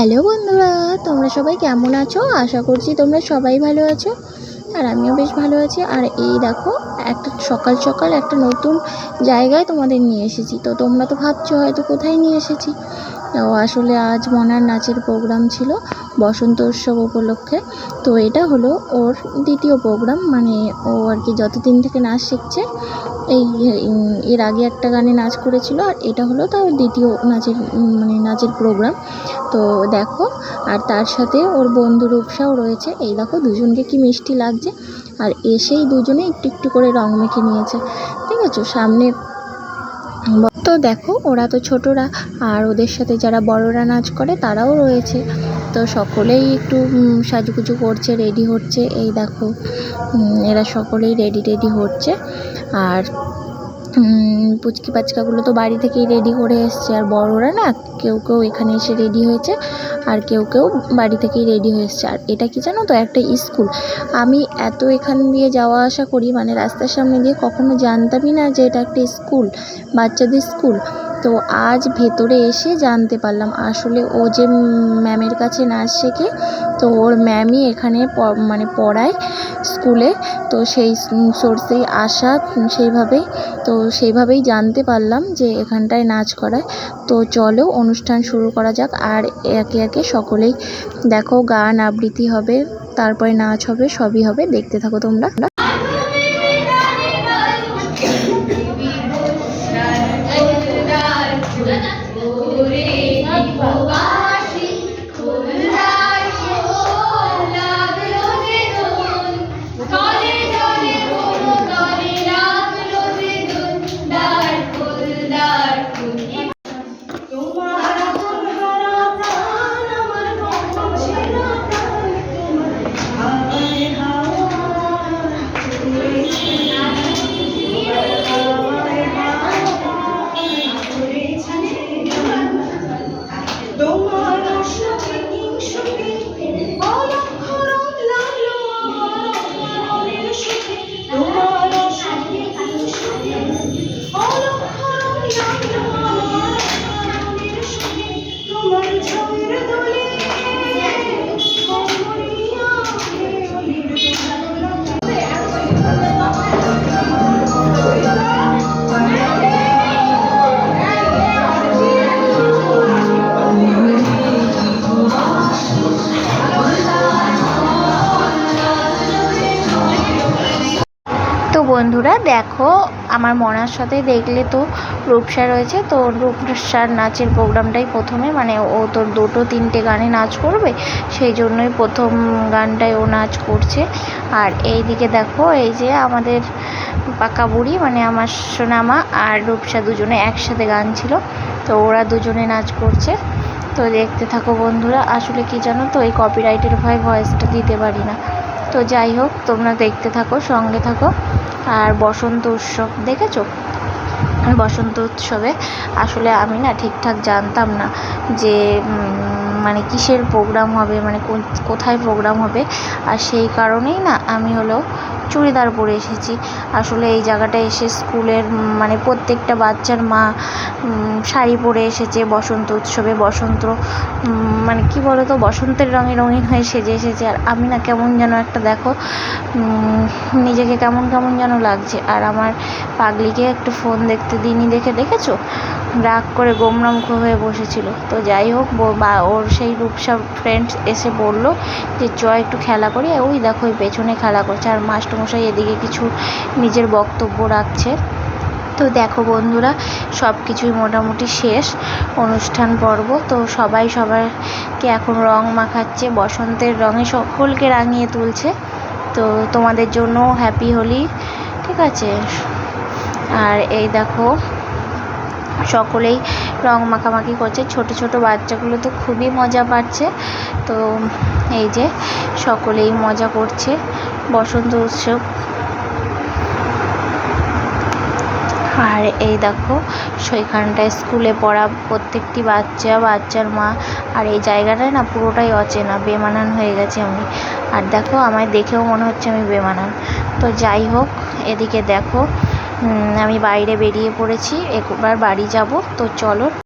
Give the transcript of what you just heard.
Hello বন্ধুরা, তোমরা সবাই কেমন আছো? আশা করছি তোমরা সবাই ভালো আছো আর আমিও বেশ ভালো আছি। আর এই দেখো, একটা সকাল সকাল একটা নতুন জায়গায় তোমাদের নিয়ে এসেছি। তো তোমরা তো ভাবছ হয়তো কোথায় নিয়ে এসেছি। তো আসলে আজ মনার নাচের প্রোগ্রাম ছিল বসন্ত উৎসব উপলক্ষে। তো এটা হলো ওর দ্বিতীয় প্রোগ্রাম মানে ও আর কি যতদিন থেকে নাচ শিখছে, এই এর আগে একটা গানে নাচ করেছিল আর এটা হলো তার দ্বিতীয় নাচের মানে নাচের প্রোগ্রাম। তো দেখো, আর তার সাথে ওর বন্ধু রূপসাও রয়েছে। এই দেখো, দুজনকে কি মিষ্টি লাগছে। আর এসেই দুজনে একটু একটু করে রং মেখে নিয়েছে। ঠিক আছে, সামনে তো দেখো, ওরা তো ছোটরা, আর ওদের সাথে যারা বড়রা নাচ করে, তারাও রয়েছে। তো সকলেই একটু সাজুগুজু করছে রেডি হচ্ছে। এই দেখো এরা সকলেই রেডি রেডি হচ্ছে। আর পুচকি পাচকাগুলো তো বাড়ি থেকেই রেডি করে এসছে। আর বড়রা না, কেউ কেউ এখানে এসে রেডি হয়েছে, আর কেউ কেউ বাড়ি থেকেই রেডি হয়ে এসছে। আর এটা কি জানো তো, একটা স্কুল আমি এত এখান দিয়ে যাওয়া আসা করি মানে রাস্তার সামনে দিয়ে কখনো জানতামই না যে এটা একটা স্কুল বাচ্চাদের স্কুল তো আজ ভেতরে এসে জানতে পারলাম। আসলে ও যে ম্যামের কাছে নাচ শেখে, তো ওর ম্যামই এখানে মানে পড়ায় স্কুলে। তো সেই সোর্সেই আসা সেইভাবেই তো সেইভাবেই জানতে পারলাম যে এখানটায় নাচ করায়। তো চলো অনুষ্ঠান শুরু করা যাক আর একে একে সকলেই দেখো গান, আবৃত্তি হবে, তারপরে নাচ হবে, সবই হবে। দেখতে থাকো তোমার। বন্ধুরা, দেখো, আমার মনার সাথে দেখলে তো রূপসা রয়েছে, তো রূপসার নাচের প্রোগ্রামটাই প্রথমে মানে ও তোর দুটো তিনটে গানে নাচ করবে, সেই জন্যই প্রথম গানটায় ও নাচ করছে। আর এই দিকে দেখো, এই যে আমাদের পাকা বুড়ি মানে আমার সোনামা আর রূপসা দুজনে একসাথে গান ছিল, তো ওরা দুজনে নাচ করছে। তো দেখতে থাকো বন্ধুরা, আসলে কি জানো তো, এই কপিরাইটের ভয় ভয়েসটা দিতে পারি না। তো যাই হোক, তোমরা দেখতে থাকো, সঙ্গে থাকো। আর বসন্ত উৎসব, দেখেছ? বসন্ত উৎসবে আসলে আমি না ঠিকঠাক জানতাম না যে মানে কিসের প্রোগ্রাম হবে মানে কোথায় প্রোগ্রাম হবে? আর সেই কারণেই না আমি হলো চুড়িদার পরে এসেছি। আসলে এই জায়গাটা এসে স্কুলের মানে প্রত্যেকটা বাচ্চার মা শাড়ি পরে এসেছে, বসন্ত উৎসবে, বসন্ত মানে কি বলো তো বসন্তের রঙে রঙিন হয়ে সেজে এসেছে। আর আমি না কেমন যেন একটা দেখো নিজেকে কেমন কেমন যেন লাগছে। আর আমার পাগলিকে একটু ফোন দেখতে দিইনি দেখে, দেখেছ? রাগ করে গোমরামুখ হয়ে বসেছিল। তো যাই হোক, বা ওর সেই রূপসা ফ্রেন্ডস এসে বলল যে, চ একটু খেলা করি। ওই দেখো, ওই পেছনে খেলা করছে। আর মাস্টারমশাই এদিকে কিছু নিজের বক্তব্য রাখছে। তো দেখো বন্ধুরা সব কিছুই মোটামুটি শেষ। অনুষ্ঠান পর্ব। তো সবাই সবাইকে এখন রং মাখাচ্ছে। বসন্তের রঙে সকলকে রাঙিয়ে তুলছে। তো তোমাদের জন্য হ্যাপি হোলি। ঠিক আছে? আর এই দেখো সকলেই রং মাখামাখি করছে। ছোট ছোট বাচ্চাগুলো তো খুবই মজা পাচ্ছে। তো এই যে সকলেই মজা করছে বসন্ত উৎসব। আর এই দেখো সেইখানটায় স্কুলে পড়া প্রত্যেকটি বাচ্চা, বাচ্চার মা, আর এই জায়গাটায় না পুরোটাই অচেনা, বেমানান হয়ে গেছে আমি। আর দেখো, আমায় দেখেও মনে হচ্ছে আমি বেমানান। তো যাই হোক, এদিকে দেখো আমি বাইরে বেরিয়ে পড়েছি একবার বাড়ি যাব তো চলো।